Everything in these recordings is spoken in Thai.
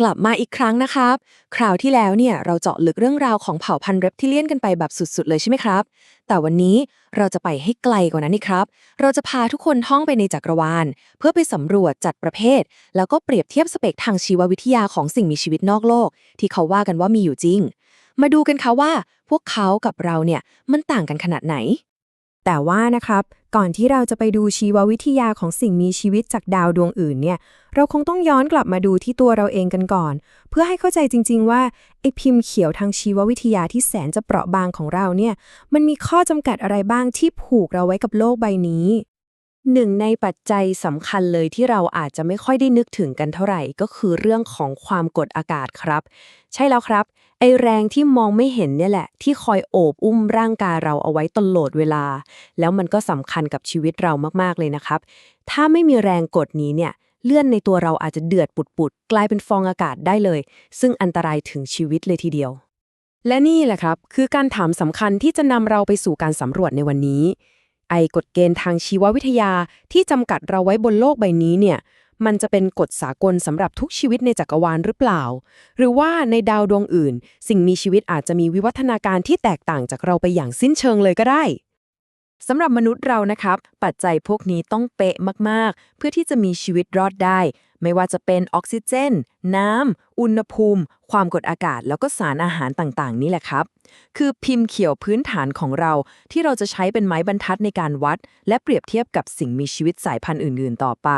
กลับมาอีกครั้งนะครับ คราวที่แล้วเนี่ยเราเจาะลึกเรื่องราวของเผ่าพันธุ์เรปทิเลียนกันไปแบบสุดๆเลยใช่ไหมครับ แต่วันนี้เราจะไปให้ไกลกว่านั้นนี่ครับ เราจะพาทุกคนท่องไปในจักรวาล เพื่อไปสำรวจจัดประเภท แล้วก็เปรียบเทียบสเปกทางชีววิทยาของสิ่งมีชีวิตนอกโลก ที่เขาว่ากันว่ามีอยู่จริง มาดูกันค่ะว่า พวกเขากับเราเนี่ยมันต่างกันขนาดไหน แต่ว่านะครับ ก่อนที่เราจะไปดูชีววิทยาของสิ่งมีชีวิตจากดาวดวงอื่นเนี่ย เราคงต้องย้อนกลับมาดูที่ตัวเราเองกันก่อน เพื่อให้เข้าใจจริง ๆ ว่าไอพิมพ์เขียวทางชีววิทยาที่แสนจะเปราะบางของเราเนี่ย มันมีข้อจำกัดอะไรบ้างที่ผูกเราไว้กับโลกใบนี้ หนึ่งในปัจจัยสำคัญเลยที่เราอาจจะไม่ค่อยได้นึกถึงกันเท่าไหร่ ก็คือเรื่องของความกดอากาศครับ ใช่แล้วครับ ไอแรงที่มองไม่เห็นเนี่ยแหละ ที่คอยโอบอุ้มร่างกายเราเอาไว้ตลอดเวลา แล้วมันก็สำคัญกับชีวิตเรามากๆเลยนะครับ ถ้าไม่มีแรงกดนี้เนี่ย เลื่อนในตัวเราอาจจะเดือดปุดๆกลายเป็นฟองอากาศได้เลย ซึ่งอันตรายถึงชีวิตเลยทีเดียว และนี่แหละครับ คือการถามสำคัญที่จะนำเราไปสู่การสำรวจในวันนี้ ไอกฎเกณฑ์ทางชีววิทยาที่จำกัดเราไว้บนโลกใบนี้เนี่ยมันจะเป็นกฎสากลสำหรับทุกชีวิตในจักรวาลหรือเปล่า หรือว่าในดาวดวงอื่น สิ่งมีชีวิตอาจจะมีวิวัฒนาการที่แตกต่างจากเราไปอย่างสิ้นเชิงเลยก็ได้สำหรับมนุษย์เรานะครับ ปัจจัยพวกนี้ต้องเป๊ะมาก ๆ เพื่อที่จะมีชีวิตรอดได้ ไม่ว่าจะเป็นออกซิเจน น้ำ อุณหภูมิ ความกดอากาศ แล้วก็สารอาหารต่าง ๆ นี่แหละครับ คือพิมพ์เขียวพื้นฐานของเรา ที่เราจะใช้เป็นไม้บรรทัดในการวัด และเปรียบเทียบกับสิ่งมีชีวิตสายพันธุ์อื่น ๆ ต่อไป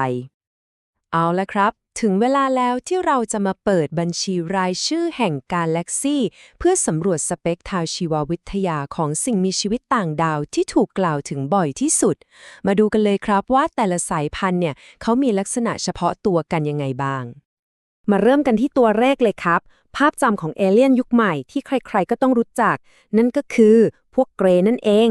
เอาละครับ ถึงเวลาแล้วที่เราจะมาเปิดบัญชีรายชื่อแห่งกาแล็กซี่ เพื่อสำรวจสเปกทางชีววิทยาของสิ่งมีชีวิตต่างดาวที่ถูกกล่าวถึงบ่อยที่สุด มาดูกันเลยครับว่าแต่ละสายพันธุ์เนี่ยเขามีลักษณะเฉพาะตัวกันยังไงบ้าง มาเริ่มกันที่ตัวแรกเลยครับ ภาพจำของเอเลี่ยนยุคใหม่ที่ใครๆก็ต้องรู้จัก นั่นก็คือพวกเกรย์นั่นเอง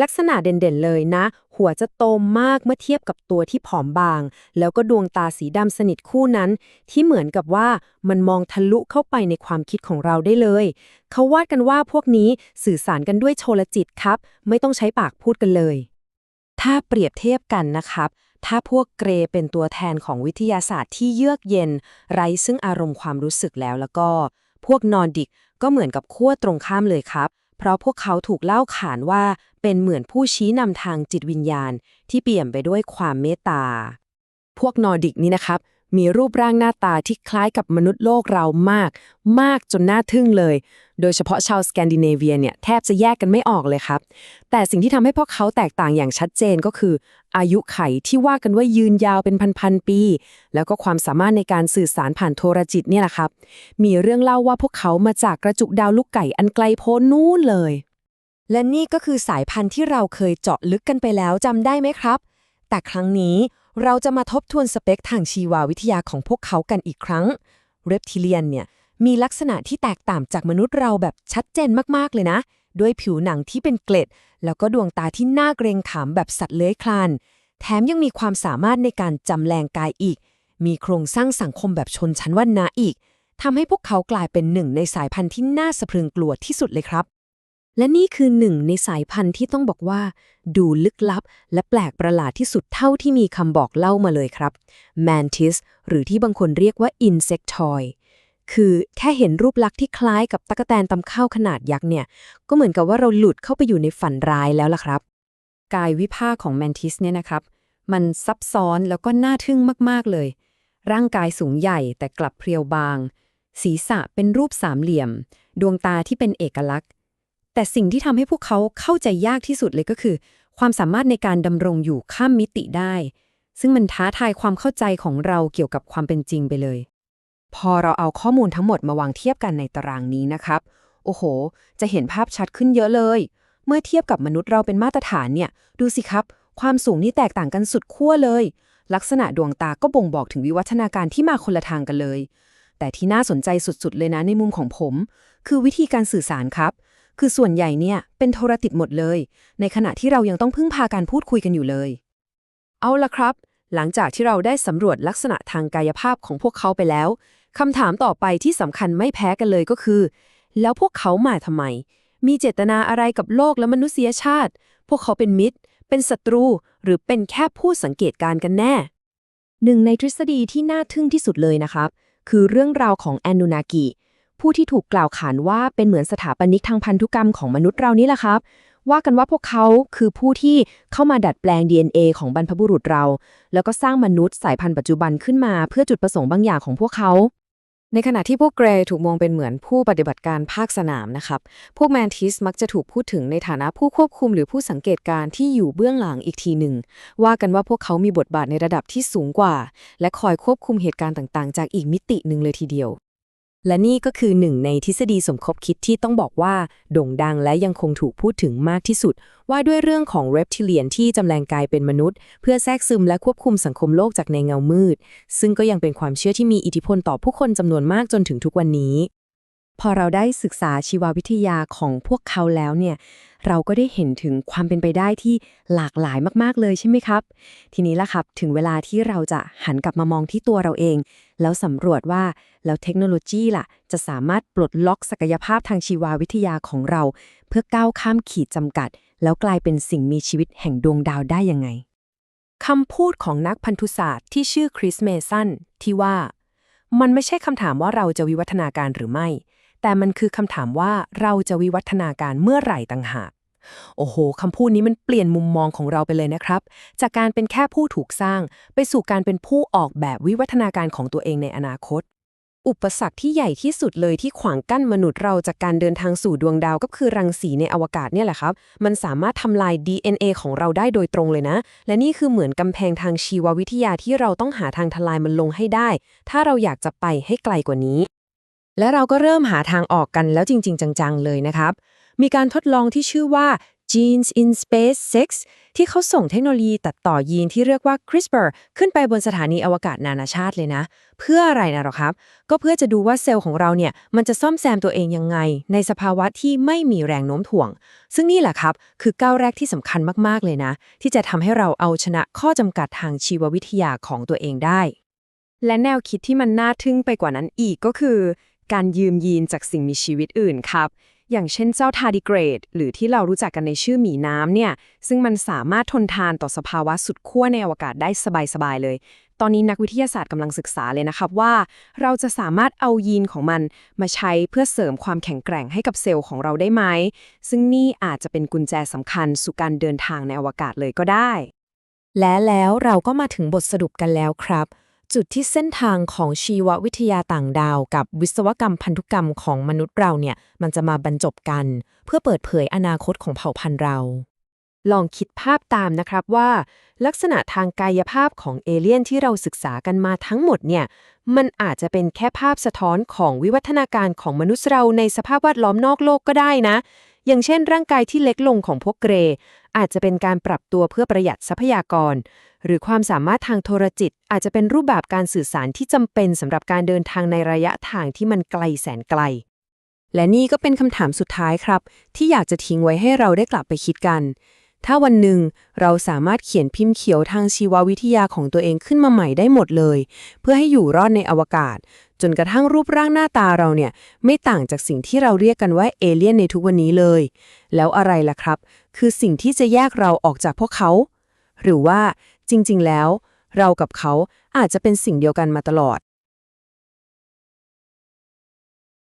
ลักษณะเด่นๆเลยนะ หัวจะโตมากเมื่อเทียบกับตัวที่ผอมบาง แล้วก็ดวงตาสีดำสนิทคู่นั้น ที่เหมือนกับว่ามันมองทะลุเข้าไปในความคิดของเราได้เลย เขาวาดกันว่าพวกนี้สื่อสารกันด้วยโชลจิตครับ ไม่ต้องใช้ปากพูดกันเลย ถ้าเปรียบเทียบกันนะครับ ถ้าพวกเกรเป็นตัวแทนของวิทยาศาสตร์ที่เยือกเย็น ไร้ซึ่งอารมณ์ความรู้สึกแล้วแล้วก็ พวกนอร์ดิกก็เหมือนกับขั้วตรงข้ามเลยครับ เพราะพวกเขาถูกเล่าขานว่าเป็นเหมือนผู้ชี้นำทางจิตวิญญาณ ที่เปี่ยมไปด้วยความเมตตา พวกนอร์ดิกนี่นะครับ มีรูปร่างหน้าตาที่คล้ายกับมนุษย์โลกเรามาก มากจนน่าทึ่งเลย โดยเฉพาะชาวสแกนดิเนเวียเนี่ยแทบจะแยกกันไม่ออกเลยครับ แต่สิ่งที่ทำให้พวกเขาแตกต่างอย่างชัดเจนก็คือ อายุไขที่ว่ากันว่ายืนยาวเป็นพันๆปี แล้วก็ความสามารถในการสื่อสารผ่านโทรจิตเนี่ยแหละครับ มีเรื่องเล่าว่าพวกเขามาจากกระจุกดาวลูกไก่อันไกลโพ้นนู้นเลย และนี่ก็คือสายพันธุ์ที่เราเคยเจาะลึกกันไปแล้วจำได้ไหมครับ แต่ครั้งนี้ เราจะมาทบทวนสเปคทางชีววิทยาของพวกเขากันอีกครั้ง เรปทิเลียนเนี่ยมีลักษณะที่แตกต่างจากมนุษย์เราแบบชัดเจนมากๆเลยนะ ด้วยผิวหนังที่เป็นเกล็ด แล้วก็ดวงตาที่น่าเกรงขามแบบสัตว์เลื้อยคลาน แถมยังมีความสามารถในการจำแรงกายอีก มีโครงสร้างสังคมแบบชนชั้นวรรณะอีกทำให้พวกเขากลายเป็นหนึ่งในสายพันธุ์ที่น่าสะพรึงกลัวที่สุดเลยครับ และนี่คือหนึ่งในสายพันธุ์ที่ต้องบอกว่า ดูลึกลับ และแปลกประหลาดที่สุดเท่าที่มีคำบอกเล่ามาเลยครับ Mantis หรือที่บางคนเรียกว่า Insectoid คือแค่เห็นรูปลักษณ์ที่คล้ายกับตะกแตนตำข้าวขนาดยักษ์เนี่ย ก็เหมือนกับว่าเราหลุดเข้าไปอยู่ในฝันร้ายแล้วล่ะครับ กายวิภาคของแมนทิสเนี่ยนะครับ มันซับซ้อนแล้วก็น่าทึ่งมากๆเลย ร่างกายสูงใหญ่แต่กลับเพรียวบาง ศีรษะเป็นรูปสามเหลี่ยม ดวงตาที่เป็นเอกลักษณ์ แต่สิ่งที่ทำให้พวกเขาเข้าใจยากที่สุดเลยก็คือ ความสามารถในการดำรงอยู่ข้ามมิติได้ ซึ่งมันท้าทายความเข้าใจของเราเกี่ยวกับความเป็นจริงไปเลย พอเราเอาข้อมูลทั้งหมดมาวางเทียบกันในตารางนี้นะครับ โอ้โห จะเห็นภาพชัดขึ้นเยอะเลย เมื่อเทียบกับมนุษย์เราเป็นมาตรฐานเนี่ย ดูสิครับ ความสูงนี่แตกต่างกันสุดขั้วเลย ลักษณะดวงตาก็บ่งบอกถึงวิวัฒนาการที่มาคนละทางกันเลย แต่ที่น่าสนใจสุดๆ เลยนะในมุมของผม คือวิธีการสื่อสารครับ คือส่วนใหญ่เนี่ยเป็นโทรติดหมดเลย ในขณะที่เรายังต้องพึ่งพาการพูดคุยกันอยู่เลย เอาละครับ หลังจากที่เราได้สำรวจลักษณะทางกายภาพของพวกเขาไปแล้วคำถามต่อไปที่สำคัญไม่แพ้กันเลยก็คือ แล้วพวกเขามาทำไม มีเจตนาอะไรกับโลกและมนุษยชาติ พวกเขาเป็นมิตร เป็นศัตรู หรือเป็นแค่ผู้สังเกตการณ์กันแน่ หนึ่งในทฤษฎีที่น่าทึ่งที่สุดเลยนะครับ คือเรื่องราวของแอนนูนากิ ผู้ที่ถูกกล่าวขานว่าเป็นเหมือนสถาปนิกทางพันธุกรรมของมนุษย์เรานี่แหละครับ ว่ากันว่าพวกเขาคือผู้ที่เข้ามาดัดแปลง DNA ของบรรพบุรุษเรา แล้วก็สร้างมนุษย์สายพันธุ์ปัจจุบันขึ้นมาเพื่อจุดประสงค์บางอย่างของพวกเขาในขณะที่พวกเกรย์ถูกมองเป็นเหมือนผู้ปฏิบัติการภาคสนามนะครับ พวกแมนทิสมักจะถูกพูดถึงในฐานะผู้ควบคุมหรือผู้สังเกตการณ์ที่อยู่เบื้องหลังอีกทีหนึ่ง ว่ากันว่าพวกเขามีบทบาทในระดับที่สูงกว่า และคอยควบคุมเหตุการณ์ต่างๆ จากอีกมิติหนึ่งเลยทีเดียว และนี่ก็คือหนึ่งในทฤษฎีสมคบคิดที่ต้องบอกว่า โด่งดังและยังคงถูกพูดถึงมากที่สุด ว่าด้วยเรื่องของเรปทิเลียนที่จำแรงกายเป็นมนุษย์ เพื่อแทรกซึมและควบคุมสังคมโลกจากในเงามืด ซึ่งก็ยังเป็นความเชื่อที่มีอิทธิพลต่อผู้คนจำนวนมากจนถึงทุกวันนี้ พอเราได้ศึกษาชีววิทยาของพวกเขาแล้วเนี่ย เราก็ได้เห็นถึงความเป็นไปได้ที่หลากหลายมาก ๆ เลยใช่ไหมครับ ทีนี้ล่ะครับ ถึงเวลาที่เราจะหันกลับมามองที่ตัวเราเอง แล้วสำรวจว่าแล้วเทคโนโลยีล่ะ จะสามารถปลดล็อกศักยภาพทางชีววิทยาของเรา เพื่อก้าวข้ามขีดจำกัด แล้วกลายเป็นสิ่งมีชีวิตแห่งดวงดาวได้ยังไงคำพูดของนักพันธุศาสตร์ที่ชื่อคริสเมสันที่ว่า มันไม่ใช่คำถามว่าเราจะวิวัฒนาการหรือไม่ แต่มันคือคำถามว่าเราจะวิวัฒนาการเมื่อไหร่ต่างหาก โอ้โหคำพูดนี้มันเปลี่ยนมุมมองของเราไปเลยนะครับ จากการเป็นแค่ผู้ถูกสร้าง ไปสู่การเป็นผู้ออกแบบวิวัฒนาการของตัวเองในอนาคต อุปสรรคที่ใหญ่ที่สุดเลยที่ขวางกั้นมนุษย์เราจากการเดินทางสู่ดวงดาวก็คือรังสีในอวกาศเนี่ยแหละครับ มันสามารถทำลาย DNA ของเราได้โดยตรงเลยนะ และนี่คือเหมือนกำแพงทางชีววิทยาที่เราต้องหาทางทลายมันลงให้ได้ ถ้าเราอยากจะไปให้ไกลกว่านี้ และเราก็เริ่มหาทางออกกันแล้วจริง ๆ จัง ๆ เลยนะครับ มีการทดลองที่ชื่อว่า Genes in Space 6 ที่เขาส่งเทคโนโลยีตัดต่อยีนที่เรียกว่า CRISPR ขึ้นไปบนสถานีอวกาศนานาชาติเลยนะ เพื่ออะไรนะหรอครับ ก็เพื่อจะดูว่าเซลล์ของเราเนี่ย มันจะซ่อมแซมตัวเองยังไง ในสภาวะที่ไม่มีแรงโน้มถ่วง ซึ่งนี่แหละครับ คือก้าวแรกที่สำคัญมากๆเลยนะ ที่จะทำให้เราเอาชนะข้อจำกัดทางชีววิทยาของตัวเองได้ และแนวคิดที่มันน่าทึ่งไปกว่านั้นอีกก็คือ การยืมยีนจากสิ่งมีชีวิตอื่นครับ อย่างเช่นเจ้าทาร์ดิเกรด หรือที่เรารู้จักกันในชื่อหมีน้ำเนี่ย ซึ่งมันสามารถทนทานต่อสภาวะสุดขั้วในอวกาศได้สบายๆเลย ตอนนี้นักวิทยาศาสตร์กำลังศึกษาเลยนะครับว่า เราจะสามารถเอายีนของมันมาใช้เพื่อเสริมความแข็งแกร่งให้กับเซลล์ของเราได้ไหม ซึ่งนี่อาจจะเป็นกุญแจสำคัญสู่การเดินทางในอวกาศเลยก็ได้ และแล้วเราก็มาถึงบทสรุปกันแล้วครับ จุดที่เส้นทางของชีววิทยาต่างดาว กับวิศวกรรมพันธุกรรมของมนุษย์เราเนี่ย มันจะมาบรรจบกัน เพื่อเปิดเผยอนาคตของเผ่าพันธุ์เรา ลองคิดภาพตามนะครับว่า ลักษณะทางกายภาพของเอเลี่ยนที่เราศึกษากันมาทั้งหมดเนี่ย มันอาจจะเป็นแค่ภาพสะท้อนของวิวัฒนาการของมนุษย์เราในสภาพแวดล้อมนอกโลกก็ได้นะ อย่างเช่นร่างกายที่เล็กลงของพวกเกร อาจจะเป็นการปรับตัวเพื่อประหยัดทรัพยากร หรือความสามารถทางโทรจิต อาจจะเป็นรูปแบบการสื่อสารที่จำเป็นสำหรับการเดินทางในระยะทางที่มันไกลแสนไกล และนี่ก็เป็นคำถามสุดท้ายครับ ที่อยากจะทิ้งไว้ให้เราได้กลับไปคิดกัน ถ้าวันหนึ่งเราสามารถเขียนพิมพ์เขียวทางชีววิทยาของตัวเองขึ้นมาใหม่ได้หมดเลย เพื่อให้อยู่รอดในอวกาศ จนกระทั่งรูปร่างหน้าตาเราเนี่ยไม่ต่างจากสิ่งที่เราเรียกกันว่าเอเลี่ยนในทุกวันนี้เลย แล้วอะไรล่ะครับ คือสิ่งที่จะแยกเราออกจากพวกเขา หรือว่าจริง ๆ แล้ว เรากับเขาอาจจะเป็นสิ่งเดียวกันมาตลอด